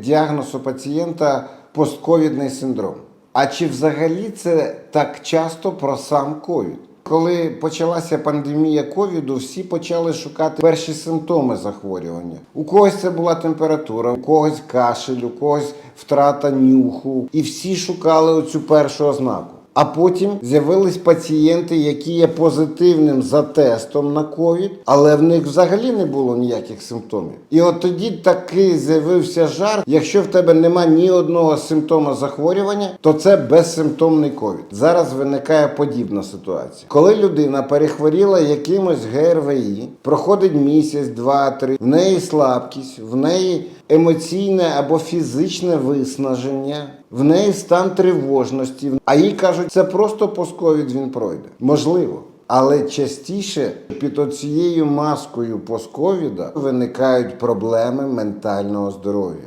Діагноз у пацієнта постковідний синдром. А чи взагалі це так часто про сам ковід? Коли почалася пандемія ковіду, всі почали шукати перші симптоми захворювання. У когось це була температура, у когось кашель, у когось втрата нюху. І всі шукали оцю першу ознаку. А потім з'явились пацієнти, які є позитивним за тестом на ковід, але в них взагалі не було ніяких симптомів. І от тоді таки з'явився жар. Якщо в тебе нема ні одного симптома захворювання, то це безсимптомний ковід. Зараз виникає подібна ситуація. Коли людина перехворіла якимось ГРВІ, проходить місяць, два, три, в неї слабкість, в неї емоційне або фізичне виснаження, в неї стан тривожності. А їй кажуть, це просто постковід він пройде. Можливо. Але частіше під оцією маскою постковіда виникають проблеми ментального здоров'я.